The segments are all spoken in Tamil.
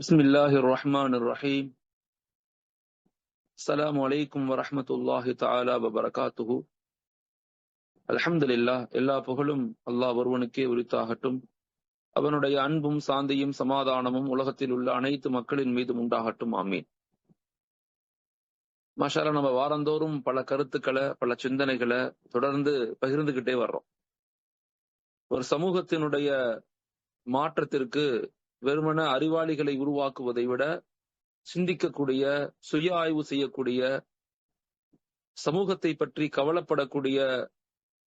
بسم الله الرحمن الرحيم السلام عليكم ورحمة الله تعالى وبركاته அல்ஹம்துலில்லாஹ் எல்லா புகழும் அல்லாஹ் ஒருவனுக்கே உரித்தாகட்டும் அவனுடைய அன்பும் சாந்தியும் சமாதானமும் உலகத்தில் உள்ள அனைத்து மக்களின் மீதும் உண்டாகட்டும் ஆமீன் மாஷால நம்ம வாரந்தோறும் பல கருத்துக்களை பல சிந்தனைகளை தொடர்ந்து பகிர்ந்துகிட்டே வர்றோம் ஒரு சமூகத்தினுடைய மாற்றத்திற்கு வெறுமன அறிவாளிகளை உருவாக்குவதை விட சிந்திக்கக்கூடிய சுய ஆய்வு செய்யக்கூடிய சமூகத்தை பற்றி கவலைப்படக்கூடிய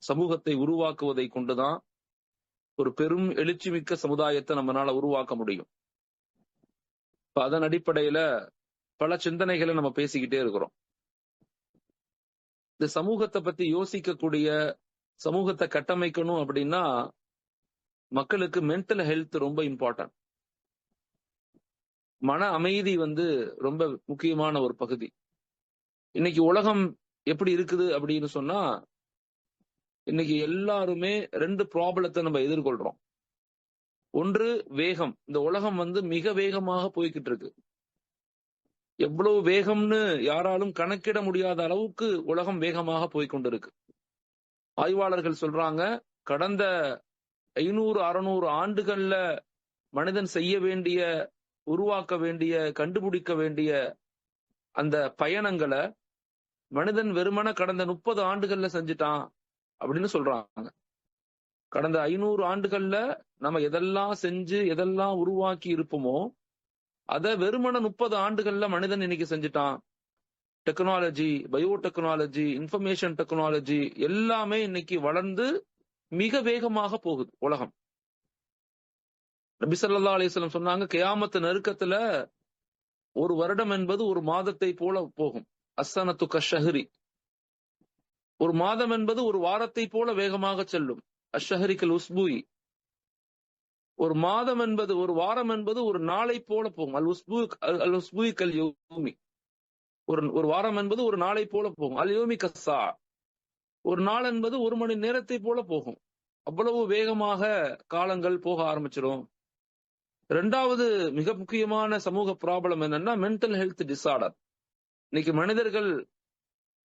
சமூகத்தை உருவாக்குவதை கொண்டுதான் ஒரு பெரும் எழுச்சி மிக்க சமுதாயத்தை நம்மளால உருவாக்க முடியும். இப்ப அதன் அடிப்படையில பல சிந்தனைகளை நம்ம பேசிக்கிட்டே இருக்கிறோம். இந்த சமூகத்தை பத்தி யோசிக்கக்கூடிய சமூகத்தை கட்டமைக்கணும் அப்படின்னா மக்களுக்கு மென்டல் ஹெல்த் ரொம்ப இம்பார்ட்டன்ட் மன அமைதி வந்து ரொம்ப முக்கியமான ஒரு பகுதி. இன்னைக்கு உலகம் எப்படி இருக்குது அப்படின்னு சொன்னா இன்னைக்கு எல்லாருமே ரெண்டு ப்ராப்ளத்தை நம்ம எதிர்கொள்றோம். ஒன்று வேகம். இந்த உலகம் வந்து மிக வேகமாக போய்கிட்டு இருக்கு. எவ்வளவு வேகம்னு யாராலும் கணக்கிட முடியாத அளவுக்கு உலகம் வேகமாக போய்கொண்டிருக்கு. ஆய்வாளர்கள் சொல்றாங்க கடந்த ஐநூறு அறுநூறு ஆண்டுகள்ல மனிதன் செய்ய வேண்டிய உருவாக்க வேண்டிய கண்டுபிடிக்க வேண்டிய அந்த பயணங்களை மனிதன் வெறுமன கடந்த முப்பது ஆண்டுகள்ல செஞ்சுட்டான் அப்படின்னு சொல்றாங்க. கடந்த ஐநூறு ஆண்டுகள்ல நம்ம எதெல்லாம் செஞ்சு எதெல்லாம் உருவாக்கி இருப்போமோ அதை வெறுமன முப்பது ஆண்டுகள்ல மனிதன் இன்னைக்கு செஞ்சுட்டான். Technology bio technology information technology எல்லாமே இன்னைக்கு வளர்ந்து மிக வேகமாக போகுது உலகம். நபி அலிஸ்லம் சொன்னாங்க கியாமத்து நெருக்கத்துல ஒரு வருடம் என்பது ஒரு மாதத்தை போல போகும். அஸ்தனத்து கஷஹரி. ஒரு மாதம் என்பது ஒரு வாரத்தை போல வேகமாக செல்லும். அஷஹரிக்கல் உஸ்புய். ஒரு மாதம் என்பது ஒரு வாரம் என்பது ஒரு நாளை போல போகும். அல் உஸ்பு அல் உஸ்புய் கல் யோமி. ஒரு ஒரு வாரம் என்பது ஒரு நாளை போல போகும். அல் யோமி கஸ்ஸா ஒரு நாள் என்பது ஒரு மணி நேரத்தை போல போகும். அவ்வளவு வேகமாக காலங்கள் போக ஆரம்பிச்சிடும் ரெண்டாவது மிக முக்கியமான சமூக ப்ராப்ளம் என்னன்னா மென்டல் ஹெல்த் டிசார்டர் இன்னைக்கு மனிதர்கள்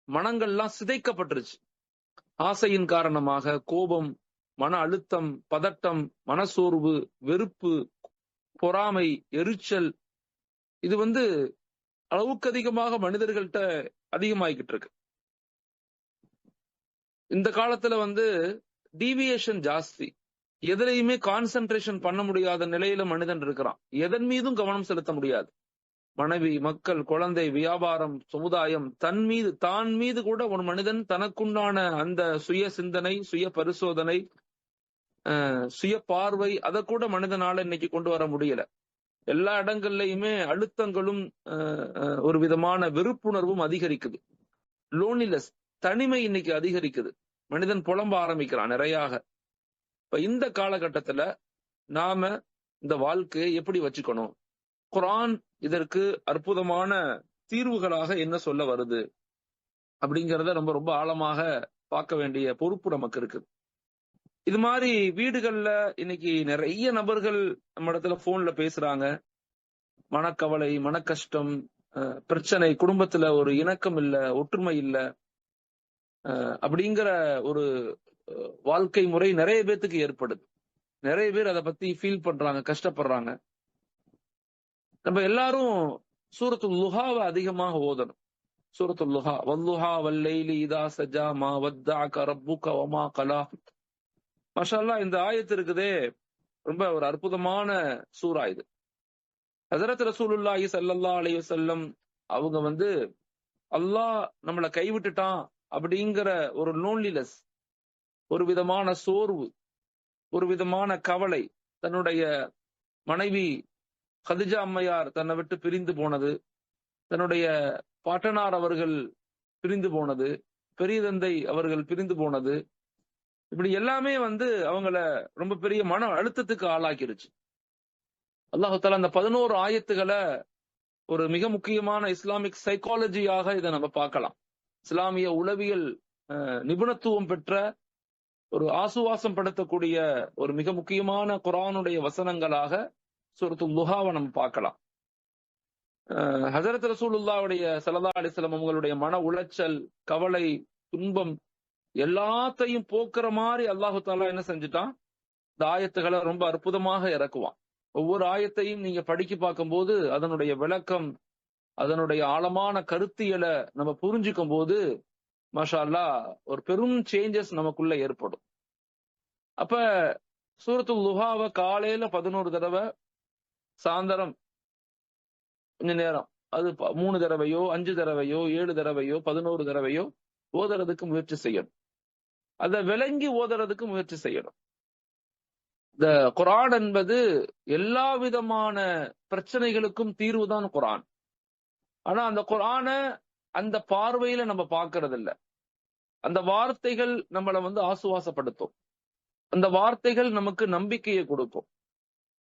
மனங்கள்லாம் சிதைக்கப்பட்டுருச்சு. ஆசையின் காரணமாக கோபம் மன அழுத்தம் பதட்டம் மனசோர்வு வெறுப்பு பொறாமை எரிச்சல் இது வந்து அளவுக்கு அதிகமாக மனிதர்கள்ட்ட அதிகமாகிக்கிட்டு இருக்கு இந்த காலத்துல வந்து டீவியேஷன் ஜாஸ்தி. எதிலையுமே கான்சென்ட்ரேஷன் பண்ண முடியாத நிலையில மனிதன் இருக்கிறான். எதன் மீதும் கவனம் செலுத்த முடியாது. மனைவி மக்கள் குழந்தை வியாபாரம் சமுதாயம் தன் மீது தான் மீது கூட ஒரு மனிதன் தனக்குண்டான அந்த சுய சிந்தனை சுய பரிசோதனை சுய பார்வை அதை கூட மனிதனால இன்னைக்கு கொண்டு வர முடியல. எல்லா இடங்கள்லயுமே அழுத்தங்களும் ஒரு விதமான வெறுப்புணர்வும் அதிகரிக்குது. லோனிலஸ் தனிமை இன்னைக்கு அதிகரிக்குது. மனிதன் புலம்ப ஆரம்பிக்கிறான் நிறையாக. இப்ப இந்த காலகட்டத்துல நாம இந்த வாழ்க்கையை எப்படி வச்சுக்கணும்? குரான் இதற்கு அற்புதமான தீர்வுகளாக என்ன சொல்ல வருது? அப்படிங்கிறத ரொம்ப ரொம்ப ஆழமாக பார்க்க வேண்டிய பொறுப்பு நமக்கு இருக்கு இது மாதிரி வீடுகள்ல இன்னைக்கு நிறைய நபர்கள் நம்ம இடத்துல போன்ல பேசுறாங்க. மனக்கவலை மன கஷ்டம் பிரச்சனை குடும்பத்துல ஒரு இணக்கம் இல்ல ஒற்றுமை இல்ல அப்படிங்கிற ஒரு வாழ்க்கை முறை நிறைய பேர்த்துக்கு ஏற்படுது. நிறைய பேர் அதை பத்தி ஃபீல் பண்றாங்க கஷ்டப்படுறாங்க. நம்ம எல்லாரும் சூரத்து லுஹாவை அதிகமாக ஓதணும். சூரத்து லுஹா வல்லுஹா வல்லைலி இதா சஜா மா வத்தா கரப்பு கவமா கலா. மஷால்லா இந்த ஆயத்து இருக்குதே. ரொம்ப ஒரு அற்புதமான சூறா இது. ஹசரத் ரசூலுல்லாஹி சல்லல்லா அலைஹி வஸல்லம் அவங்க வந்து அல்லாஹ் நம்மளை கைவிட்டுட்டான் அப்படிங்கிற ஒரு லோன்லினஸ் ஒரு விதமான சோர்வு ஒரு விதமான கவலை தன்னுடைய மனைவி கதிஜா அம்மையார் தன்னை விட்டு பிரிந்து போனது தன்னுடைய பாட்டனார் அவர்கள் பிரிந்து போனது பெரிய தந்தை அவர்கள் பிரிந்து போனது. இப்படி எல்லாமே வந்து அவங்கள ரொம்ப பெரிய மன அழுத்தத்துக்கு ஆளாக்கிருச்சு. அல்லாஹால அந்த பதினோரு ஆயத்துகளை ஒரு மிக முக்கியமான இஸ்லாமிக் சைக்காலஜியாக இதை நம்ம பார்க்கலாம். இஸ்லாமிய உளவியல் நிபுணத்துவம் பெற்ற ஒரு ஆசுவாசம் படுத்தக்கூடிய ஒரு மிக முக்கியமான குரானுடைய வசனங்களாக சூரத்து லுஹாவை நம்ம பார்க்கலாம். ஹசரத் ரசூலுல்லாவுடைய சலதா அலிஸ்லாம் அவங்களுடைய மன உளைச்சல் கவலை துன்பம் எல்லாத்தையும் போக்குற மாதிரி அல்லாஹு தாலா என்ன செஞ்சுட்டான்? இந்த ஆயத்துகளை ரொம்ப அற்புதமாக இறக்குவான். ஒவ்வொரு ஆயத்தையும் நீங்க படிக்க பார்க்கும்போது அதனுடைய விளக்கம் அதனுடைய ஆழமான கருத்தியலை நம்ம புரிஞ்சுக்கும் போது மஷாலா ஒரு பெரும் சேஞ்சஸ் நமக்குள்ள ஏற்படும். அப்ப சூரத்து லுஹாவை காலையில பதினோரு தடவை சாயந்தரம் கொஞ்ச நேரம். அது மூணு தடவையோ அஞ்சு தடவையோ ஏழு தடவையோ பதினோரு தடவையோ ஓதுறதுக்கு முயற்சி செய்யணும். அதை விளங்கி ஓதுறதுக்கு முயற்சி செய்யணும். இந்த குரான் என்பது எல்லா விதமான பிரச்சனைகளுக்கும் தீர்வுதான் குரான். ஆனா அந்த குரான அந்த பார்வையில நம்ம பார்க்கறது இல்ல அந்த வார்த்தைகள் நம்மளை வந்து ஆசுவாசப்படுத்தும். அந்த வார்த்தைகள் நமக்கு நம்பிக்கையை கொடுக்கும்.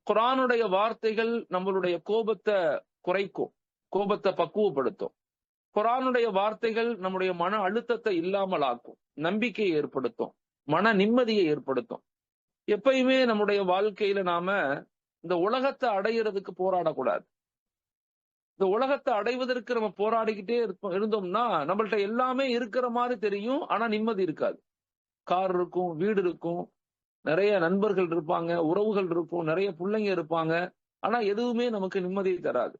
குரானுடைய வார்த்தைகள் நம்மளுடைய கோபத்தை குறைக்கும். கோபத்தை பக்குவப்படுத்தும். குரானுடைய வார்த்தைகள் நம்முடைய மன அழுத்தத்தை இல்லாமல் ஆக்கும் நம்பிக்கையை ஏற்படுத்தும். மன நிம்மதியை ஏற்படுத்தும். எப்பயுமே நம்முடைய வாழ்க்கையில நாம இந்த உலகத்தை அடையிறதுக்கு போராடக்கூடாது. இந்த உலகத்தை அடைவதற்கு நம்ம போராடிக்கிட்டே இருப்போம் இருந்தோம்னா நம்மள்ட்ட எல்லாமே இருக்கிற மாதிரி தெரியும் ஆனா நிம்மதி இருக்காது. கார் இருக்கும் வீடு இருக்கும் நிறைய நண்பர்கள் இருப்பாங்க உறவுகள் இருக்கும் நிறைய பிள்ளைங்க இருப்பாங்க ஆனா எதுவுமே நமக்கு நிம்மதியை தராது.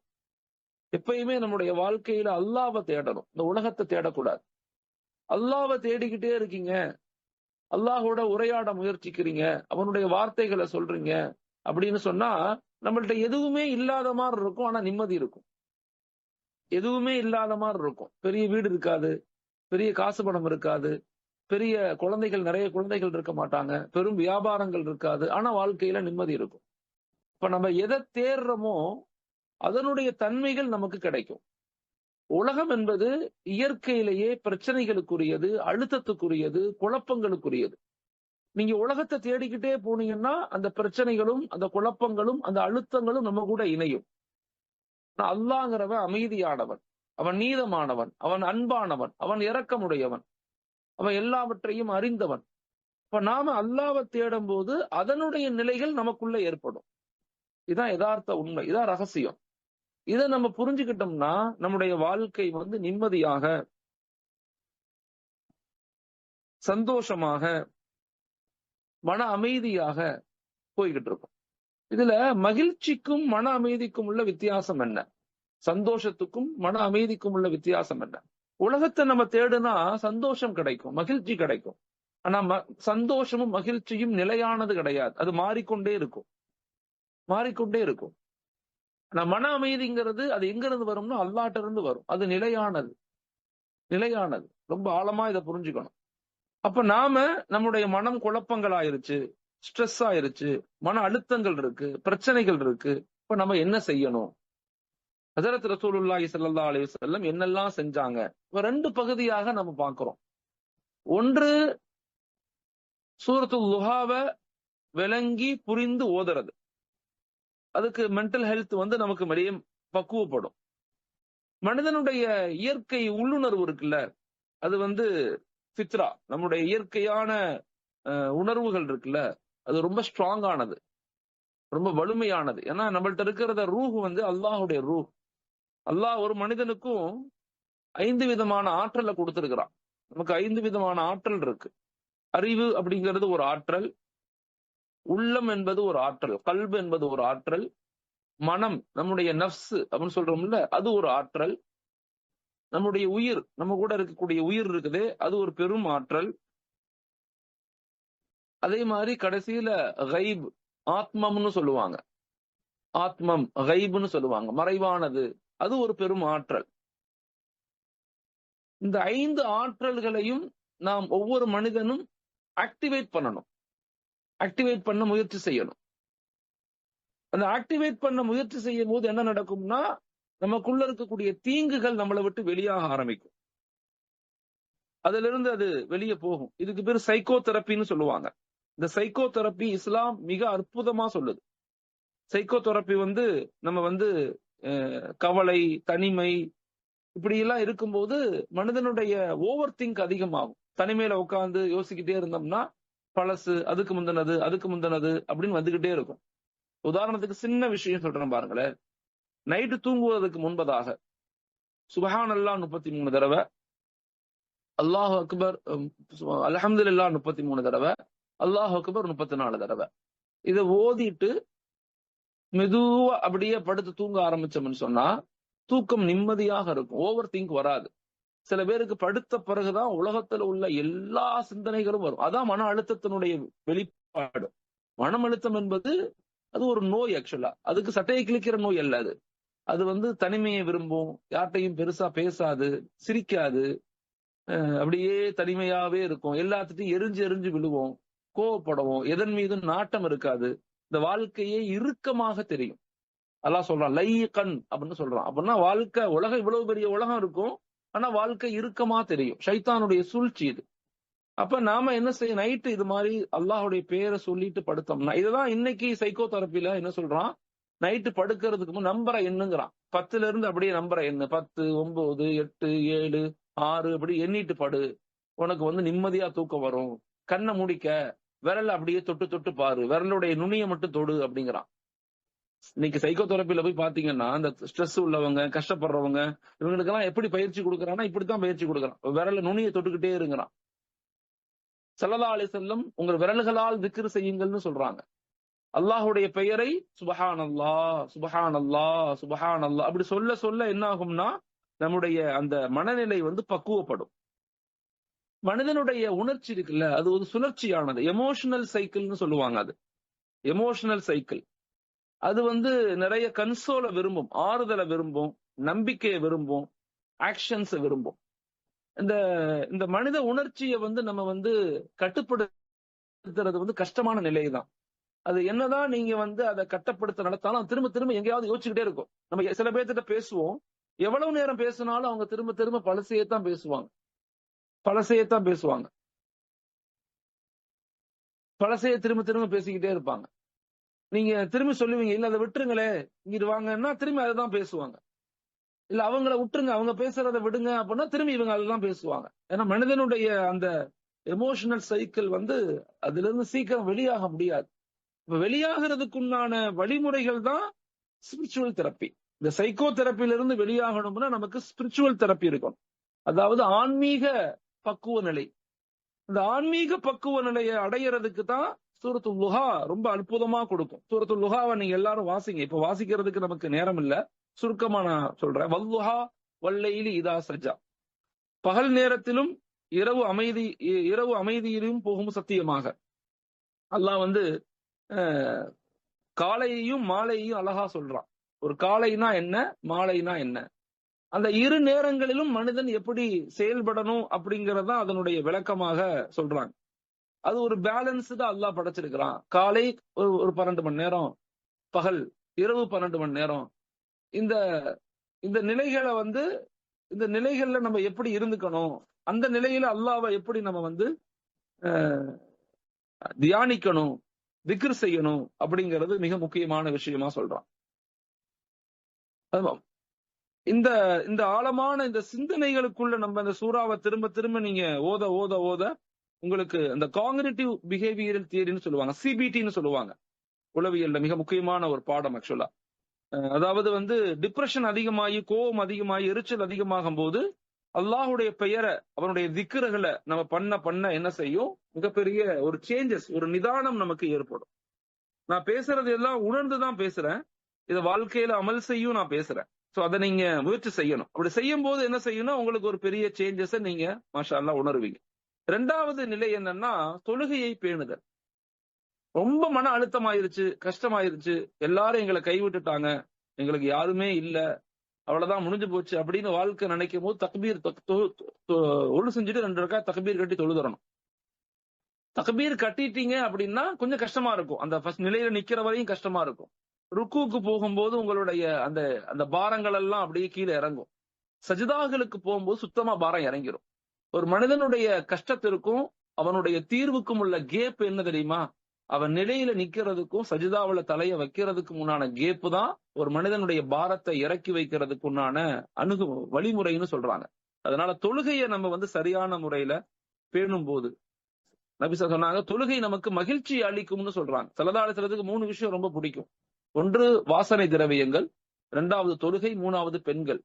எப்பயுமே நம்முடைய வாழ்க்கையில அல்லாவை தேடணும். இந்த உலகத்தை தேடக்கூடாது. அல்லாவை தேடிக்கிட்டே இருக்கீங்க. அல்லாஹோட உரையாட முயற்சிக்கிறீங்க. அவனுடைய வார்த்தைகளை சொல்றீங்க. அப்படின்னு சொன்னா நம்மள்ட்ட எதுவுமே இல்லாத மாதிரி இருக்கும் ஆனா நிம்மதி இருக்கும். எதுவுமே இல்லாத மாதிரி இருக்கும். பெரிய வீடு இருக்காது பெரிய காசு பணம் இருக்காது பெரிய குழந்தைகள் நிறைய குழந்தைகள் இருக்க மாட்டாங்க பெரும் வியாபாரங்கள் இருக்காது ஆனா வாழ்க்கையில நிம்மதி இருக்கும். இப்ப நம்ம எதை தேர்றோமோ அதனுடைய தன்மைகள் நமக்கு கிடைக்கும். உலகம் என்பது இயற்கையிலேயே பிரச்சனைகளுக்குரியது அழுத்தத்துக்குரியது குழப்பங்களுக்குரியது. நீங்க உலகத்தை தேடிக்கிட்டே போனீங்கன்னா அந்த பிரச்சனைகளும் அந்த குழப்பங்களும் அந்த அழுத்தங்களும் நம்ம கூட இணையும். அல்லாங்கிறவன் அமைதியானவன் அவன் நீதமானவன் அவன் அன்பானவன் அவன் இரக்கமுடையவன் அவன் எல்லாவற்றையும் அறிந்தவன். இப்ப நாம அல்லாவை தேடும் போது அதனுடைய நிலைகள் நமக்குள்ள ஏற்படும். இதான் யதார்த்த உண்மை இதான் ரகசியம். இதை நம்ம புரிஞ்சுக்கிட்டோம்னா நம்முடைய வாழ்க்கை வந்து நிம்மதியாக சந்தோஷமாக மன அமைதியாக போய்கிட்டு இருக்கும். இதுல மகிழ்ச்சிக்கும் மன அமைதிக்கும் உள்ள வித்தியாசம் என்ன? சந்தோஷத்துக்கும் மன அமைதிக்கும் உள்ள வித்தியாசம் என்ன? உலகத்தை நம்ம தேடுனா சந்தோஷம் கிடைக்கும் மகிழ்ச்சி கிடைக்கும். ஆனா ம- சந்தோஷமும் மகிழ்ச்சியும் நிலையானது கிடையாது. அது மாறிக்கொண்டே இருக்கும். மாறிக்கொண்டே இருக்கும். ஆனா மன அமைதிங்கிறது அது எங்க இருந்து வரும்னா அல்லாட்ட இருந்து வரும். அது நிலையானது. நிலையானது. ரொம்ப ஆழமா இதை புரிஞ்சுக்கணும். அப்ப நாம நம்முடைய மனம் குழப்பங்கள் ஆயிருச்சு ஸ்ட்ரெஸ் ஆயிருச்சு மன அழுத்தங்கள் இருக்கு பிரச்சனைகள் இருக்கு. இப்ப நம்ம என்ன செய்யணும்? ஹசரத் ரசூலுல்லாஹி சல்லா அலி வல்லம் என்னெல்லாம் செஞ்சாங்க? இப்ப ரெண்டு பகுதியாக நம்ம பார்க்கிறோம். ஒன்று சூரத்து லுஹாவை விளங்கி புரிந்து ஓதுறது. அதுக்கு மென்டல் ஹெல்த் வந்து நமக்கு வெளியே பக்குவப்படும். மனிதனுடைய இயற்கை உள்ளுணர்வு இருக்குல்ல அது வந்து ஃபித்ரா. நம்முடைய இயற்கையான அஹ், உணர்வுகள் இருக்குல்ல அது ரொம்ப ஸ்ட்ராங் ஆனது. ரொம்ப வலிமையானது. ஏன்னா நம்மள்ட்ட இருக்கிறத ரூஹ் வந்து அல்லாஹுடைய ரூஹ். அல்லாஹ் ஒரு மனிதனுக்கும் ஐந்து விதமான ஆற்றலை கொடுத்துருக்கிறான். நமக்கு ஐந்து விதமான ஆற்றல் இருக்கு. அறிவு அப்படிங்கிறது ஒரு ஆற்றல் உள்ளம் என்பது ஒரு ஆற்றல் கல்பு என்பது ஒரு ஆற்றல் மனம் நம்முடைய நஃப்ஸ் அப்படின்னு சொல்றோம்ல அது ஒரு ஆற்றல். நம்முடைய உயிர் நம்ம கூட இருக்கக்கூடிய உயிர் இருக்குது அது ஒரு பெரும் ஆற்றல். அதே மாதிரி கடைசியில கைப் ஆத்மம்னு சொல்லுவாங்க. ஆத்மம் கைபுன்னு சொல்லுவாங்க. மறைவானது. அது ஒரு பெரும் ஆற்றல். இந்த ஐந்து ஆற்றல்களையும் நாம் ஒவ்வொரு மனிதனும் ஆக்டிவேட் பண்ணணும். ஆக்டிவேட் பண்ண முயற்சி செய்யணும். அந்த ஆக்டிவேட் பண்ண முயற்சி செய்யும் போது என்ன நடக்கும்னா நமக்குள்ள இருக்கக்கூடிய தீங்குகள் நம்மளை விட்டு வெளியாக ஆரம்பிக்கும். அதுல இருந்து அது வெளியே போகும். இதுக்கு பேர் சைக்கோ தெரப்பின்னு சொல்லுவாங்க. இந்த சைக்கோ தெரப்பி இஸ்லாம் மிக அற்புதமா சொல்லுது. சைக்கோ தெரப்பி வந்து நம்ம வந்து கவலை தனிமை இப்படி எல்லாம் இருக்கும்போது மனிதனுடைய ஓவர் திங்க் அதிகமாகும். தனிமையில உட்கார்ந்து யோசிக்கிட்டே இருந்தோம்னா பழசு அதுக்கு முந்தினது அதுக்கு முந்தினது அப்படின்னு வந்துகிட்டே இருக்கும். உதாரணத்துக்கு சின்ன விஷயம் சொல்றேன் பாருங்களேன். நைட்டு தூங்குவதற்கு முன்பதாக சுபஹான் அல்லா முப்பத்தி மூணு தடவை அல்லாஹ் அக்பர் அலஹம்துல்லா முப்பத்தி மூணு தடவை அல்லாஹ் அக்பர் முப்பத்தி நாலு தடவை. இதை ஓதிட்டு மெதுவா அப்படியே படுத்து தூங்க ஆரம்பிச்சோம்னு சொன்னா தூக்கம் நிம்மதியாக இருக்கும். ஓவர் திங்க் வராது. சில பேருக்கு படுத்த பிறகுதான் உலகத்துல உள்ள எல்லா சிந்தனைகளும் வரும். அதான் மன அழுத்தத்தினுடைய வெளிப்பாடு. மனம் அழுத்தம் என்பது அது ஒரு நோய் ஆக்சுவலா அதுக்கு சட்டையை கிழிக்கிற நோய் அல்ல அது. அது வந்து தனிமையை விரும்பும். யார்ட்டையும் பெருசா பேசாது சிரிக்காது. அப்படியே தனிமையாவே இருக்கும். எல்லாத்துட்டையும் எரிஞ்சு எரிஞ்சு விழுவோம். கோவப்படவும் எதன் மீதும் நாட்டம் இருக்காது. இந்த வாழ்க்கையே இறுக்கமாக தெரியும். அல்லாஹ் சொல்றான் லை கண் அப்படின்னு சொல்றான். அப்படின்னா வாழ்க்கை உலகம் இவ்வளவு பெரிய உலகம் இருக்கும். ஆனா வாழ்க்கை இறுக்கமா தெரியும். ஷைத்தானுடைய சூழ்ச்சி இது. அப்ப நாம என்ன செய்ய நைட்டு இது மாதிரி அல்லாஹுடைய பேரை சொல்லிட்டு படுத்தோம்னா இதுதான் இன்னைக்கு சைக்கோ தெரப்பில என்ன சொல்றான்? நைட்டு படுக்கிறதுக்கு முன் நம்பரை எண்ணுங்கிறான். பத்துல இருந்து அப்படியே நம்பரை எண்ணு. பத்து ஒன்பது எட்டு ஏழு ஆறு அப்படி எண்ணிட்டு படு. உனக்கு வந்து நிம்மதியா தூக்கம் வரும். கண்ணை முடிக்க. விரல் அப்படியே தொட்டு தொட்டு பாரு. விரலுடைய நுனியை மட்டும் தொடு அப்படிங்கிறான். இன்னைக்கு சைக்கோ தெரப்பில போய் பாத்தீங்கன்னா அந்த ஸ்ட்ரெஸ் உள்ளவங்க கஷ்டப்படுறவங்க இவங்களுக்கு எல்லாம் எப்படி பயிற்சி கொடுக்குறான்னா இப்படித்தான் பயிற்சி கொடுக்குறான். விரல நுனியை தொட்டுக்கிட்டே இருக்கிறான் சல்லா அலி செல்லம் உங்கள் விரல்களால் திக்ரு செய்யுங்கள்னு சொல்றாங்க. அல்லாஹுடைய பெயரை சுபஹான் அல்லா சுபஹான் அல்லா சுபஹான் அல்லா அப்படி சொல்ல சொல்ல என்ன ஆகும்னா நம்முடைய அந்த மனநிலை வந்து பக்குவப்படும். மனிதனுடைய உணர்ச்சி இருக்குல்ல அது ஒரு சுழற்சியானது. எமோஷனல் சைக்கிள்னு சொல்லுவாங்க அது. எமோஷனல் சைக்கிள் அது வந்து நிறைய கன்சோலை விரும்பும் ஆறுதலை விரும்பும் நம்பிக்கையை விரும்பும் ஆக்ஷன்ஸை விரும்பும். இந்த இந்த மனித உணர்ச்சியை வந்து நம்ம வந்து கட்டுப்படுத்துறது வந்து கஷ்டமான நிலை தான் அது என்னதான் நீங்க வந்து அதை கட்டப்படுத்த நடத்தாலும் திரும்ப திரும்ப எங்கேயாவது யோசிச்சுக்கிட்டே இருக்கும். நம்ம சில பேர்த்திட்ட பேசுவோம். எவ்வளவு நேரம் பேசினாலும் அவங்க திரும்ப திரும்ப பழசையே தான் பேசுவாங்க. பழசையத்தான் பேசுவாங்க. பழசைய திரும்ப திரும்ப பேசிக்கிட்டே இருப்பாங்க. நீங்க திரும்பி சொல்லுவீங்க இல்ல அதை விட்டுருங்களே இங்கிட்டு வாங்கன்னா திரும்பி அதை தான் பேசுவாங்க. இல்ல அவங்கள விட்டுருங்க அவங்க பேசுறத விடுங்க அப்படின்னா திரும்பி இவங்க அதெல்லாம் பேசுவாங்க. ஏன்னா மனிதனுடைய அந்த எமோஷனல் சைக்கிள் வந்து அதுல இருந்து சீக்கிரம் வெளியாக முடியாது. இப்ப வெளியாகிறதுக்குண்டான வழிமுறைகள் தான் ஸ்பிரிச்சுவல் தெரப்பி இந்த சைக்கோ தெரப்பில இருந்து வெளியாகணும்னா நமக்கு ஸ்பிரிச்சுவல் தெரப்பி இருக்கும் அதாவது ஆன்மீக பக்குவ நிலை இந்த ஆன்மீக பக்குவ நிலையை அடையிறதுக்கு தான் சூரத்து லுஹா ரொம்ப அற்புதமா கொடுக்கும். சூரத்து லுஹாவை நீங்க எல்லாரும் வாசிங்க. இப்ப வாசிக்கிறதுக்கு நமக்கு நேரம் இல்ல சுருக்கமா நான் சொல்றேன். வல்லுஹா வல்லையிலி இதா சஜா. பகல் நேரத்திலும் இரவு அமைதி இரவு அமைதியிலும் போகும் சத்தியமாக. அல்லாஹ் வந்து காலையையும் மாலையையும் அழகா சொல்றான். ஒரு காலைனா என்ன மாலைனா என்ன? அந்த இரு நேரங்களிலும் மனிதன் எப்படி செயல்படணும் அப்படிங்கறத அதனுடைய விளக்கமாக சொல்றாங்க. அது ஒரு பேலன்ஸ்டு அல்லாஹ் படைச்சிருக்கிறான். காலை ஒரு ஒரு பன்னெண்டு மணி நேரம் பகல் இரவு பன்னெண்டு மணி நேரம். இந்த இந்த நிலைகளை வந்து இந்த நிலைகள்ல நம்ம எப்படி இருந்துக்கணும் அந்த நிலையில அல்லாவை எப்படி நம்ம வந்து தியானிக்கணும் திக்ர் செய்யணும் அப்படிங்கிறது மிக முக்கியமான விஷயமா சொல்றான். இந்த இந்த ஆழமான இந்த சிந்தனைகளுக்குள்ள நம்ம இந்த சூறாவை திரும்ப திரும்ப நீங்க ஓத ஓத ஓத உங்களுக்கு அந்த காங்கினேட்டிவ் பிஹேவியரல் தியரின்னு சொல்லுவாங்க சிபிடின்னு சொல்லுவாங்க. உளவியல்ல மிக முக்கியமான ஒரு பாடம் ஆக்சுவலா அதாவது வந்து டிப்ரெஷன் அதிகமாகி கோபம் அதிகமாகி எரிச்சல் அதிகமாகும் போது அல்லாஹுடைய பெயரை அவனுடைய திக்கர்களை நம்ம பண்ண பண்ண என்ன செய்யும்? மிகப்பெரிய ஒரு சேஞ்சஸ் ஒரு நிதானம் நமக்கு ஏற்படும். நான் பேசுறது எல்லாம் உணர்ந்துதான் பேசுறேன். இதை வாழ்க்கையில அமல் செய்யும் நான் பேசுறேன். சோ அதை நீங்க முயற்சி செய்யணும். அப்படி செய்யும் போது என்ன செய்யணும்? உங்களுக்கு ஒரு பெரிய சேஞ்சஸ் நீங்க மாஷா அல்லா உணர்வீங்க. ரெண்டாவது நிலை என்னன்னா தொழுகையை பேணுதல். ரொம்ப மன அழுத்தமாயிருச்சு கஷ்டமாயிருச்சு எல்லாரும் எங்களை கைவிட்டுட்டாங்க எங்களுக்கு யாருமே இல்ல அவ்வளவுதான் முடிஞ்சு போச்சு அப்படின்னு வாழ்க்கை நினைக்கும் போது தக்பீர் ஒழு செஞ்சுட்டு ரெண்டு ரக்கா தக்பீர் கட்டி தொழுதரணும் தக்பீர் கட்டிட்டீங்க அப்படின்னா கொஞ்சம் கஷ்டமா இருக்கும். அந்த ஃபர்ஸ்ட் நிலையில நிக்கிற வரையும் கஷ்டமா இருக்கும். ருக்குவுக்கு போகும்போது உங்களுடைய அந்த அந்த பாரங்கள் எல்லாம் அப்படியே கீழே இறங்கும். சஜிதாக்களுக்கு போகும்போது சுத்தமா பாரம் இறங்கிரும். ஒரு மனிதனுடைய கஷ்டத்திற்கும் அவனுடைய தீர்வுக்கும் உள்ள கேப் என்ன தெரியுமா? அவன் நிலையில நிக்கிறதுக்கும் சஜிதாவில தலைய வைக்கிறதுக்கு முன்னான கேப்பு தான் ஒரு மனிதனுடைய பாரத்தை இறக்கி வைக்கிறதுக்கு உண்டான அணுகு வழிமுறைன்னு சொல்றாங்க. அதனால தொழுகையை நம்ம வந்து சரியான முறையில பேணும் போது நபிசா சொன்னாங்க தொழுகை நமக்கு மகிழ்ச்சி அளிக்கும்னு சொல்றாங்க. சிலதாலத்துறதுக்கு மூணு விஷயம் ரொம்ப பிடிக்கும். ஒன்று வாசனை திரவியங்கள் இரண்டாவது தொழுகை மூணாவது பெண்கள்.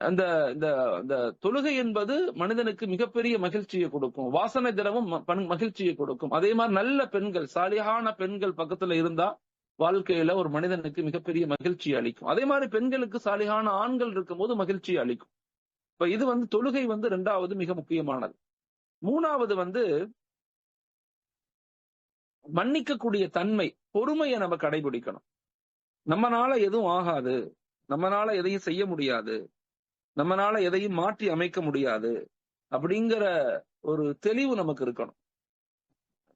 அந்த இந்த இந்த தொழுகை என்பது மனிதனுக்கு மிகப்பெரிய மகிழ்ச்சியை கொடுக்கும். வாசனை திரவம் மகிழ்ச்சியை கொடுக்கும். அதே மாதிரி நல்ல பெண்கள் சாலியான பெண்கள் பக்கத்துல இருந்தா வாழ்க்கையில ஒரு மனிதனுக்கு மிகப்பெரிய மகிழ்ச்சி அளிக்கும். அதே மாதிரி பெண்களுக்கு சாலியான ஆண்கள் இருக்கும்போது மகிழ்ச்சி அளிக்கும். இப்ப இது வந்து தொழுகை வந்து ரெண்டாவது மிக முக்கியமானது. மூணாவது வந்து மன்னிக்கக்கூடிய தன்மை பொறுமையை நம்ம கடைபிடிக்கணும். நம்மனால எதுவும் ஆகாது. நம்மனால எதையும் செய்ய முடியாது. நம்மனால எதையும் மாற்றி அமைக்க முடியாது. அப்படிங்கிற ஒரு தெளிவு நமக்கு இருக்கணும்.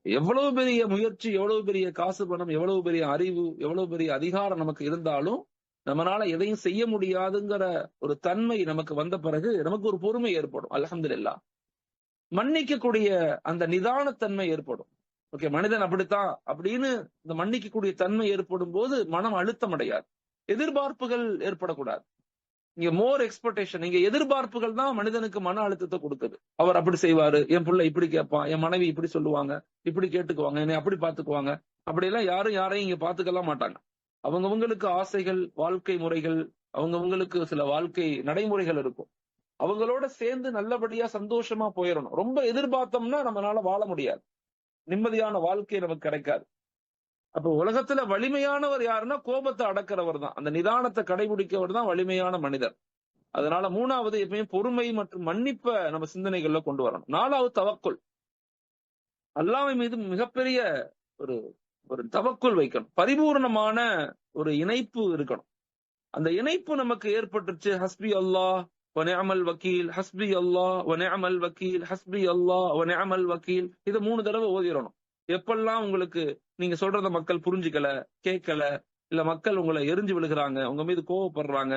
எவ்வளவு பெரிய முயற்சி எவ்வளவு பெரிய காசு பணம் எவ்வளவு பெரிய அறிவு எவ்வளவு பெரிய அதிகாரம் நமக்கு இருந்தாலும் நம்மனால எதையும் செய்ய முடியாதுங்கிற ஒரு தன்மை நமக்கு வந்த பிறகு நமக்கு ஒரு பொறுமை ஏற்படும். அல்ஹம்துலில்லாஹ். மன்னிக்கக்கூடிய அந்த நிதானத்தன்மை ஏற்படும். ஓகே மனிதன் அப்படித்தான். அப்படின்னு இந்த மன்னிக்கக்கூடிய தன்மை ஏற்படும் போது மனம் அழுத்தம் அடையாது எதிர்பார்ப்புகள் ஏற்படக்கூடாது. இங்க மோர் எக்ஸ்பெக்டேஷன் இங்க எதிர்பார்ப்புகள் தான் மனிதனுக்கு மன அழுத்தத்தை கொடுக்குது. அவர் அப்படி செய்வாரு என் பிள்ளை இப்படி கேட்பான் என் மனைவி இப்படி சொல்லுவாங்க இப்படி கேட்டுக்குவாங்க என்னை அப்படி பாத்துக்குவாங்க அப்படி எல்லாம் யாரும் யாரையும் இங்க பாத்துக்கலாம் மாட்டாங்க. அவங்கவுங்களுக்கு ஆசைகள் வாழ்க்கை முறைகள் அவங்கவுங்களுக்கு சில வாழ்க்கை நடைமுறைகள் இருக்கும். அவங்களோட சேர்ந்து நல்லபடியா சந்தோஷமா போயிடணும். ரொம்ப எதிர்பார்த்தோம்னா நம்மளால வாழ முடியாது. நிம்மதியான வாழ்க்கை நமக்கு கிடைக்காது. அப்ப உலகத்துல வலிமையானவர் யாருன்னா கோபத்தை அடக்கிறவர் தான். அந்த நிதானத்தை கடைபிடிக்கவர் தான் வலிமையான மனிதர். அதனால மூணாவது எப்பயும் பொறுமை மற்றும் மன்னிப்பை நம்ம சிந்தனைகள்ல கொண்டு வரணும். நாலாவது தவக்குள். அல்லாமை மீது மிகப்பெரிய ஒரு ஒரு தவக்குள் வைக்கணும். பரிபூர்ணமான ஒரு இணைப்பு இருக்கணும். அந்த இணைப்பு நமக்கு ஏற்பட்டுச்சு ஹஸ்பி அல்லாஹ் வனேமல் வக்கீல் ஹஸ்பி அல்லாஹ் வனேமல் வக்கீல் ஹஸ்பி அல்லாஹ் வனேமல் வக்கீல் இதை மூணு தடவை ஓதிடணும் எப்பெல்லாம் உங்களுக்கு நீங்க சொல்றத மக்கள் புரிஞ்சுக்கல கேட்கல இல்ல மக்கள் உங்களை எரிஞ்சு விழுகிறாங்க உங்க மீது கோவப்படுறாங்க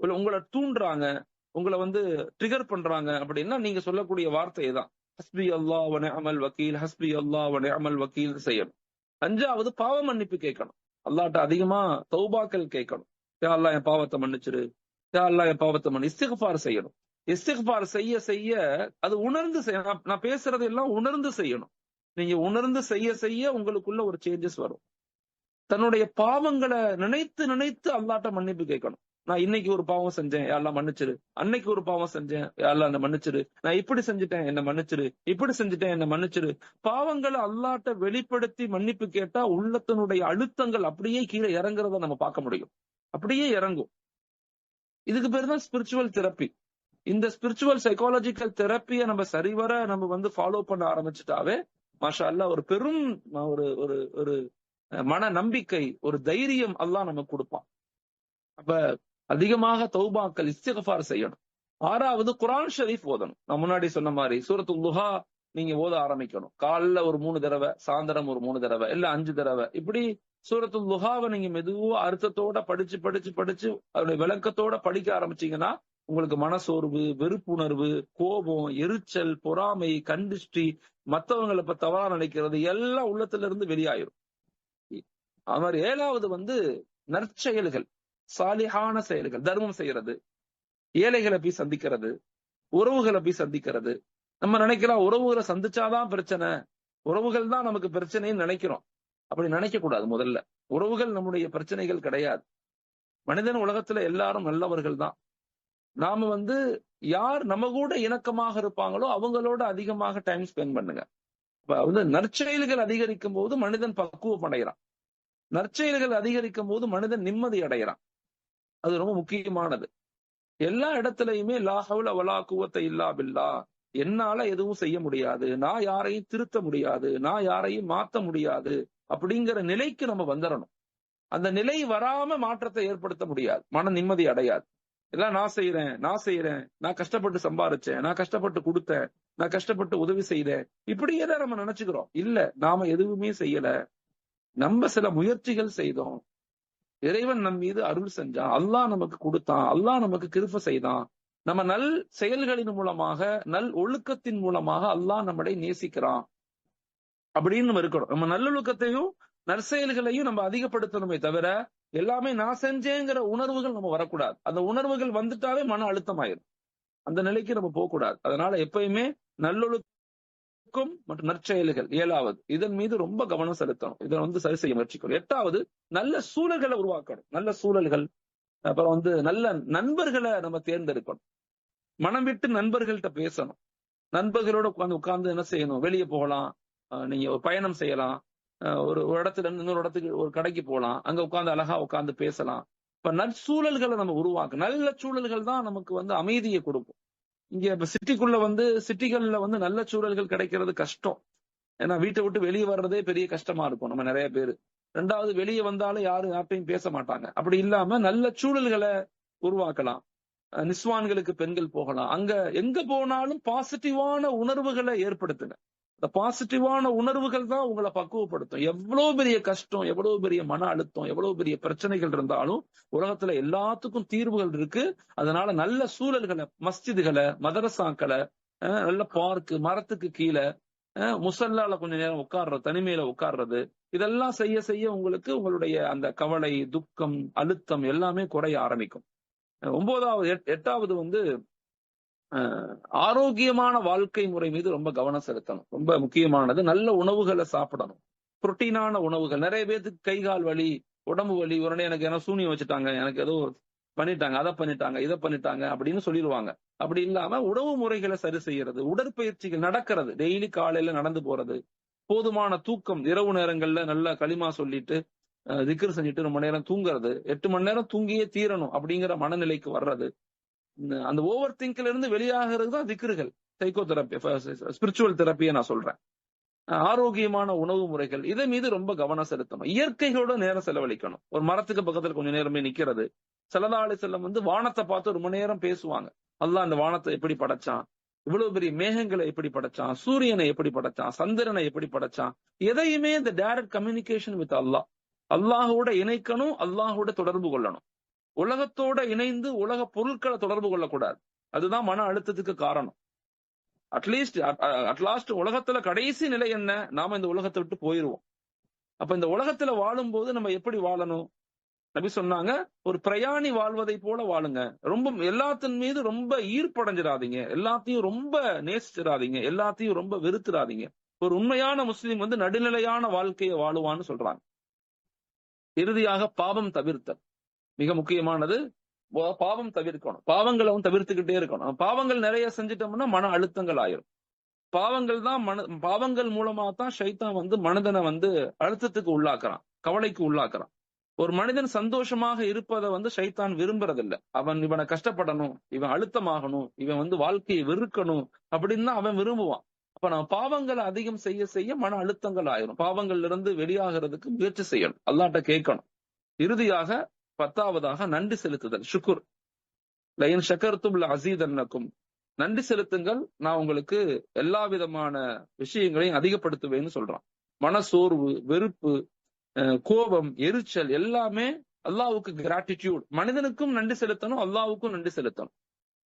இல்ல உங்களை தூண்டுறாங்க உங்களை வந்து ட்ரிகர் பண்றாங்க அப்படின்னா நீங்க சொல்லக்கூடிய வார்த்தை தான் ஹஸ்பி அல்லாஹ் வனேமல் வக்கீல் ஹஸ்பி அல்லாஹ் வனேமல் வக்கீல் செய்யணும். அஞ்சாவது பாவ மன்னிப்பு கேட்கணும். அல்லாட்ட அதிகமா தௌபாக்கள் கேட்கணும். யா அல்லா என் பாவத்தை மன்னிச்சிரு. யா அல்லாஹ் என் பாவத்தை மன்னி இஸ்திக்பார் செய்யணும். இஸ்திக்பார் செய்ய செய்ய அது உணர்ந்து செய்ய நான் நான் பேசுறது எல்லாம் உணர்ந்து செய்யணும். நீங்க உணர்ந்து செய்ய செய்ய உங்களுக்குள்ள ஒரு சேஞ்சஸ் வரும். தன்னுடைய பாவங்களை நினைத்து நினைத்து அல்லாட்ட மன்னிப்பு கேட்கணும். நான் இன்னைக்கு ஒரு பாவம் செஞ்சேன் யாரெல்லாம் மன்னிச்சிரு. அன்னைக்கு ஒரு பாவம் செஞ்சேன் யாரெல்லாம் என்ன மன்னிச்சிரு. நான் இப்படி செஞ்சுட்டேன் என்ன மன்னிச்சிரு. இப்படி செஞ்சுட்டேன் என்ன மன்னிச்சிரு. பாவங்களை அல்லாட்ட வெளிப்படுத்தி மன்னிப்பு கேட்டா உள்ளத்தினுடைய அழுத்தங்கள் அப்படியே கீழே இறங்குறத நம்ம பார்க்க முடியும். அப்படியே இறங்கும். இதுக்கு பேர் தான் ஸ்பிரிச்சுவல் தெரப்பி இந்த ஸ்பிரிச்சுவல் சைக்காலஜிக்கல் தெரப்பியை நம்ம சரிவர நம்ம வந்து ஃபாலோ பண்ண ஆரம்பிச்சுட்டாவே மாஷா அல்லா ஒரு பெரும் ஒரு ஒரு ஒரு மன நம்பிக்கை ஒரு தைரியம் எல்லாம் நமக்கு கொடுப்பான். அப்ப அதிகமாக தௌபாக்கள் இஸ்திகஃபார் செய்யணும். ஆறாவது குரான் ஷரீஃப் ஓதணும். நான் முன்னாடி சொன்ன மாதிரி சூரத்து லுஹா நீங்க ஓத ஆரம்பிக்கணும். காலைல ஒரு மூணு தடவை சாயந்தரம் ஒரு மூணு தடவை இல்ல அஞ்சு தடவை. இப்படி சூரத்துல் துஹாவை நீங்க மெதுவா அர்த்தத்தோட படிச்சு படிச்சு படிச்சு அதோட விளக்கத்தோட படிக்க ஆரம்பிச்சீங்கன்னா உங்களுக்கு மனசோர்வு வெறுப்புணர்வு கோபம் எரிச்சல் பொறாமை கண்டிஷ்டி மற்றவங்களை இப்ப தவறா நினைக்கிறது எல்லாம் உள்ளத்துல இருந்து வெளியாயிரும். அது மாதிரி ஏழாவது வந்து நற்செயல்கள் சாலிஹான செயல்கள் தர்மம் செய்யறது ஏழைகளை போய் சந்திக்கிறது உறவுகளை போய் சந்திக்கிறது. நம்ம நினைக்கிறோம் உறவுகளை சந்திச்சாதான் பிரச்சனை உறவுகள் தான் நமக்கு பிரச்சனைன்னு நினைக்கிறோம். அப்படி நினைக்க கூடாது முதல்ல. உறவுகள் நம்முடைய பிரச்சனைகள் கிடையாது. மனிதன் உலகத்துல எல்லாரும் நல்லவர்கள் தான். நாம வந்து யார் நம்ம கூட இணக்கமாக இருப்பாங்களோ அவங்களோட அதிகமாக டைம் ஸ்பெண்ட் பண்ணுங்க. வந்து நற்செயல்கள் அதிகரிக்கும் போது மனிதன் பக்குவம் அடைகிறான் நற்செயல்கள் அதிகரிக்கும் போது மனிதன் நிம்மதி அடைகிறான். அது ரொம்ப முக்கியமானது. எல்லா இடத்துலயுமே லா ஹவுல வலா குவத்தை இல்லா பில்லா. என்னால எதுவும் செய்ய முடியாது. நான் யாரையும் திருத்த முடியாது. நான் யாரையும் மாத்த முடியாது. அப்படிங்கிற நிலைக்கு நம்ம வந்துடணும் அந்த நிலை வராம மாற்றத்தை ஏற்படுத்த முடியாது. மன நிம்மதி அடையாது. எல்லாம் நான் செய்யறேன் நான் செய்யறேன் நான் கஷ்டப்பட்டு சம்பாரிச்சேன் நான் கஷ்டப்பட்டு கொடுத்தேன் நான் கஷ்டப்பட்டு உதவி செய்தேன் இப்படியே தான் நம்ம நினைச்சுக்கிறோம். இல்ல நாம எதுவுமே செய்யல. நம்ம சில முயற்சிகள் செய்தோம். இறைவன் நம் மீது அருள் செஞ்சான். அல்லாஹ் நமக்கு கொடுத்தான். அல்லாஹ் நமக்கு கிருப்ப செய்தான். நம்ம நல் செயல்களின் மூலமாக நல் ஒழுக்கத்தின் மூலமாக அல்லாஹ் நம்மளை நேசிக்கிறான். அப்படின்னு நம்ம இருக்கணும். நம்ம நல்லொழுக்கத்தையும் நற்செயல்களையும் நம்ம அதிகப்படுத்தணுமே தவிர எல்லாமே நான் செஞ்சேங்கிற உணர்வுகள் நம்ம வரக்கூடாது. அந்த உணர்வுகள் வந்துட்டாவே மன அழுத்தம் ஆயிரும் அந்த நிலைக்கு நம்ம போகக்கூடாது. அதனால எப்பயுமே நல்லொழுக்கம் மற்றும் நற்செயல்கள் ஏழாவது. இதன் மீது ரொம்ப கவனம் செலுத்தணும். இதை வந்து சரி செய்ய முயற்சிக்கணும். எட்டாவது நல்ல சூழல்களை உருவாக்கணும். நல்ல சூழல்கள் அப்புறம் வந்து நல்ல நண்பர்களை நம்ம தேர்ந்தெடுக்கணும். மனம் விட்டு நண்பர்கள்ட்ட பேசணும். நண்பர்களோட உட்காந்து உட்கார்ந்து என்ன செய்யணும்? வெளியே போகலாம். நீங்க ஒரு பயணம் செய்யலாம். ஒரு ஒரு இடத்துல இருந்து இன்னொரு இடத்துக்கு ஒரு கடைக்கு போகலாம் அங்க உட்கார்ந்து அழகா உட்கார்ந்து பேசலாம். இப்ப நற்சூழல்களை நம்ம உருவாக்க நல்ல சூழல்கள் தான் நமக்கு வந்து அமைதியை கொடுக்கும். இங்க இப்ப சிட்டிக்குள்ள வந்து சிட்டிகள்ல வந்து நல்ல சூழல்கள் கிடைக்கிறது கஷ்டம். ஏன்னா வீட்டை விட்டு வெளியே வர்றதே பெரிய கஷ்டமா இருக்கும் நம்ம நிறைய பேர். ரெண்டாவது வெளியே வந்தாலும் யாரும் யார்ட்டையும் பேச மாட்டாங்க. அப்படி இல்லாம நல்ல சூழல்களை உருவாக்கலாம். அஹ் நிஸ்வான்களுக்கு பெண்கள் போகலாம். அங்க எங்க போனாலும் பாசிட்டிவான உணர்வுகளை ஏற்படுத்துங்க. இந்த பாசிட்டிவான உணர்வுகள் தான் உங்களை பக்குவப்படுத்தும். எவ்வளவு பெரிய கஷ்டம் எவ்வளவு பெரிய மன அழுத்தம் எவ்வளவு பெரிய பிரச்சனைகள் இருந்தாலும் உலகத்துல எல்லாத்துக்கும் தீர்வுகள் இருக்கு. அதனால நல்ல சூழல்களை மஸ்ஜிதுகளை மதரசாக்களை நல்ல பார்க்கு மரத்துக்கு கீழே அஹ் முசல்லால கொஞ்ச நேரம் உட்கார்றது தனிமையில உட்கார்றது. இதெல்லாம் செய்ய செய்ய உங்களுக்கு உங்களுடைய அந்த கவலை துக்கம் அழுத்தம் எல்லாமே குறைய ஆரம்பிக்கும். ஒன்பதாவது எட்- எட்டாவது வந்து ஆரோக்கியமான வாழ்க்கை முறை மீது ரொம்ப கவனம் செலுத்தணும். ரொம்ப முக்கியமானது நல்ல உணவுகளை சாப்பிடணும். புரோட்டீனான உணவுகள். நிறைய பேருக்கு கை கால் வலி உடம்பு வலி. உடனே எனக்கு ஏதோ சூனியம் வச்சுட்டாங்க. எனக்கு ஏதோ பண்ணிட்டாங்க. அதை பண்ணிட்டாங்க. இதை பண்ணிட்டாங்க அப்படின்னு சொல்லிடுவாங்க. அப்படி இல்லாம உணவு முறைகளை சரி செய்யறது உடற்பயிற்சிகள் நடக்கிறது. டெய்லி காலையில நடந்து போறது போதுமான தூக்கம் இரவு நேரங்கள்ல நல்லா களிமா சொல்லிட்டு அஹ், செஞ்சுட்டு ரொம்ப நேரம் தூங்குறது எட்டு மணி நேரம் தூங்கியே தீரணும் அப்படிங்கிற மனநிலைக்கு வர்றது அந்த ஓவர் திங்க்ல இருந்து வெளியாகிறது தான் திக்ருகள். சைக்கோ தெரப்பி ஸ்பிரிச்சுவல் தெரப்பியை நான் சொல்றேன். ஆரோக்கியமான உணவு முறைகள் இதை மீது ரொம்ப கவனம் செலுத்தணும். இயற்கைகளோட நேரம் செலவழிக்கணும். ஒரு மரத்துக்கு பக்கத்துல கொஞ்சம் நேரமே நிக்கிறது. செல்லதாளி செல்லம் வந்து வானத்தை பார்த்து ரொம்ப நேரம் பேசுவாங்க. அல்லாஹ் அந்த வானத்தை எப்படி படைச்சான்? இவ்வளவு பெரிய மேகங்களை எப்படி படைச்சான்? சூரியனை எப்படி படைச்சான்? சந்திரனை எப்படி படைச்சான்? எதையுமே இந்த டைரக்ட் கம்யூனிகேஷன் வித் அல்லாஹ் அல்லாஹோட இணைக்கணும் அல்லாஹோட தொடர்பு கொள்ளணும். உலகத்தோட இணைந்து உலக பொருட்களை தொடர்பு கொள்ளக்கூடாது. அதுதான் மன அழுத்தத்துக்கு காரணம். அட்லீஸ்ட் அட்லாஸ்ட் உலகத்துல கடைசி நிலை என்ன? நாம இந்த உலகத்தை விட்டு போயிருவோம். அப்ப இந்த உலகத்துல வாழும்போது நம்ம எப்படி வாழணும்? நபி சொன்னாங்க ஒரு பிரயாணி வாழ்வதை போல வாழுங்க. ரொம்ப எல்லாத்தின் மீது ரொம்ப ஈர்ப்படைஞ்சிடாதீங்க. எல்லாத்தையும் ரொம்ப நேசிச்சிடாதீங்க. எல்லாத்தையும் ரொம்ப வெறுத்துறாதீங்க ஒரு உண்மையான முஸ்லீம் வந்து நடுநிலையான வாழ்க்கையை வாழுவான்னு சொல்றாங்க. இறுதியாக பாவம் தவிர்த்தல். மிக முக்கியமானது பாவம் தவிர்க்கணும். பாவங்களை வந்து தவிர்த்துக்கிட்டே இருக்கணும். பாவங்கள் நிறைய செஞ்சிட்டோம்னா மன அழுத்தங்கள் ஆயிரும். பாவங்கள் தான் மன பாவங்கள் மூலமா தான் ஷைத்தான் வந்து மனிதனை வந்து அழுத்தத்துக்கு உள்ளாக்குறான் கவலைக்கு உள்ளாக்குறான். ஒரு மனிதன் சந்தோஷமாக இருப்பதை வந்து ஷைத்தான் விரும்புறதில்ல. அவன் இவனை கஷ்டப்படணும் இவன் அழுத்தமாகணும் இவன் வந்து வாழ்க்கையை வெறுக்கணும் அப்படின்னு தான் அவன் விரும்புவான். அப்ப நம்ம பாவங்களை அதிகம் செய்ய செய்ய மன அழுத்தங்கள் ஆயிரும். பாவங்கள்ல இருந்து வெளியாகிறதுக்கு முயற்சி செய்யணும். அல்லாட்ட கேட்கணும். இறுதியாக பத்தாவதாக நன்றி செலுத்துதல் ஷுக்குர். லயன் ஷக்கர்த்தும் அசீதன்னக்கும் நன்றி செலுத்துங்கள் நான் உங்களுக்கு எல்லா விதமான விஷயங்களையும் அதிகப்படுத்துவேன்னு சொல்றான். மனசோர்வு வெறுப்பு கோபம் எரிச்சல் எல்லாமே அல்லாவுக்கு கிராட்டிடியூட் மனிதனுக்கும் நன்றி செலுத்தணும் அல்லாவுக்கும் நன்றி செலுத்தணும்.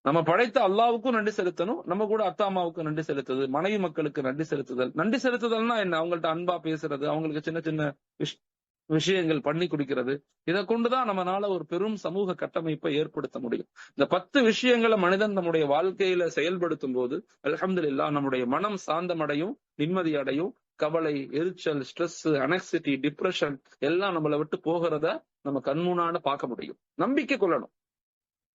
நம்ம படைத்த அல்லாவுக்கும் நன்றி செலுத்தணும் நம்ம கூட அத்தா அம்மாவுக்கும் நன்றி செலுத்துது மனைவி மக்களுக்கு நன்றி செலுத்துதல். நன்றி செலுத்துதல்னா என்ன? அவங்கள்ட்ட அன்பா பேசுறது அவங்களுக்கு சின்ன சின்ன விஷ்- விஷயங்கள் பண்ணி கொடுக்கிறது. இதை கொண்டுதான் நம்மனால ஒரு பெரும் சமூக கட்டமைப்பை ஏற்படுத்த முடியும். இந்த பத்து விஷயங்களை மனிதன் நம்முடைய வாழ்க்கையில செயல்படுத்தும் போது அல்ஹம்துலில்லாஹ் நம்முடைய மனம் சாந்தமடையும் நிம்மதி அடையும் கவலை எரிச்சல் ஸ்ட்ரெஸ் அனெக்சிட்டி டிப்ரெஷன் எல்லாம் நம்மளை விட்டு போகிறத நம்ம கண்முன்னாட பார்க்க முடியும். நம்பிக்கை கொள்ளணும்.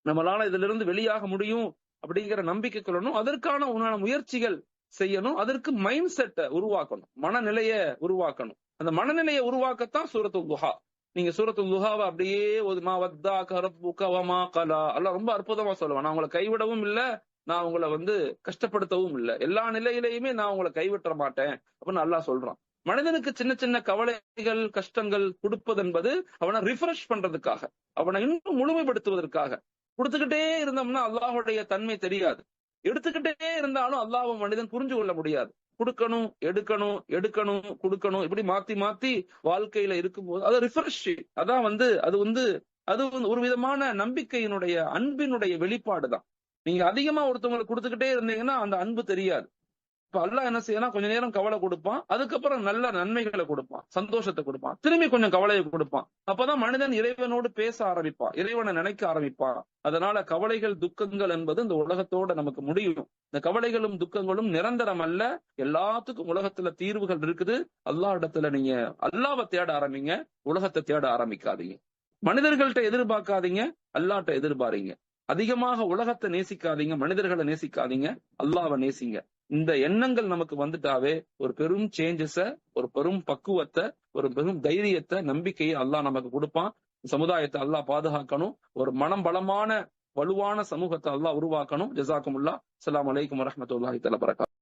நம்மளால இதுல இருந்து வெளியாக முடியும் அப்படிங்கிற நம்பிக்கை கொள்ளணும். அதற்கான உண்டான முயற்சிகள் செய்யணும். அதற்கு மைண்ட் செட்டை உருவாக்கணும். மனநிலையை உருவாக்கணும். அந்த மனநிலையை உருவாக்கத்தான் சூரத்து துஹா. நீங்க சூரத்து துஹாவை அப்படியே ஒரு மா வத்தா கரப்புக்க வமா கலா. எல்லாம் ரொம்ப அற்புதமா சொல்லுவேன். நான் உங்களை கைவிடவும் இல்ல நான் உங்களை வந்து கஷ்டப்படுத்தவும் இல்ல. எல்லா நிலையிலையுமே நான் உங்களை கைவிட்ட மாட்டேன் அப்படின்னு அல்லாஹ் சொல்றான். மனிதனுக்கு சின்ன சின்ன கவலைகள் கஷ்டங்கள் கொடுப்பது என்பது அவனை ரிஃப்ரெஷ் பண்றதுக்காக அவனை இன்னும் முழுமைப்படுத்துவதற்காக. கொடுத்துக்கிட்டே இருந்தோம்னா அல்லாஹுடைய தன்மை தெரியாது. எடுத்துக்கிட்டே இருந்தாலும் அல்லாஹ் மனிதன் புரிஞ்சு கொள்ள முடியாது. கொடுக்கணும் எடுக்கணும் எடுக்கணும் கொடுக்கணும் இப்படி மாத்தி மாத்தி வாழ்க்கையில இருக்கும்போது அது ரிஃப்ரெஷ் அதான் வந்து அது வந்து அது வந்து ஒரு விதமான நம்பிக்கையினுடைய அன்பினுடைய வெளிப்பாடுதான். நீங்க அதிகமா ஒருத்தவங்களுக்கு கொடுத்துக்கிட்டே இருந்தீங்கன்னா அந்த அன்பு தெரியாது. இப்ப அல்லாஹ் என்ன செய்யலாம் கொஞ்ச நேரம் கவலை கொடுப்பான். அதுக்கப்புறம் நல்ல நன்மைகளை கொடுப்பான். சந்தோஷத்தை கொடுப்பான். திரும்பி கொஞ்சம் கவலையை கொடுப்பான். அப்பதான் மனிதன் இறைவனோடு பேச ஆரம்பிப்பான். இறைவனை நினைக்க ஆரம்பிப்பான். அதனால கவலைகள் துக்கங்கள் என்பது இந்த உலகத்தோட நமக்கு முடியும். இந்த கவலைகளும் துக்கங்களும் நிரந்தரம் அல்ல. எல்லாத்துக்கும் உலகத்துல தீர்வுகள் இருக்குது. அல்லாஹ் இடத்துல நீங்க அல்லாவை தேட ஆரம்பிங்க. உலகத்தை தேட ஆரம்பிக்காதீங்க. மனிதர்கள்ட்ட எதிர்பார்க்காதீங்க. அல்லாட்ட எதிர்பாருங்க. அதிகமாக உலகத்தை நேசிக்காதீங்க. மனிதர்களை நேசிக்காதீங்க. அல்லாவை நேசிங்க. இந்த எண்ணங்கள் நமக்கு வந்துட்டாவே ஒரு பெரும் சேஞ்சஸ ஒரு பெரும் பக்குவத்தை ஒரு பெரும் தைரியத்தை நம்பிக்கையை அல்லாஹ் நமக்கு கொடுப்பான். சமுதாயத்தை அல்லாஹ் பாதுகாக்கணும். ஒரு மனம் பலமான வலுவான சமூகத்தை அல்லாஹ் உருவாக்கணும். ஜசாக்குமுல்லா அலாம் அலைக்கும் வரஹ்மத்துல்லாஹி தஆலா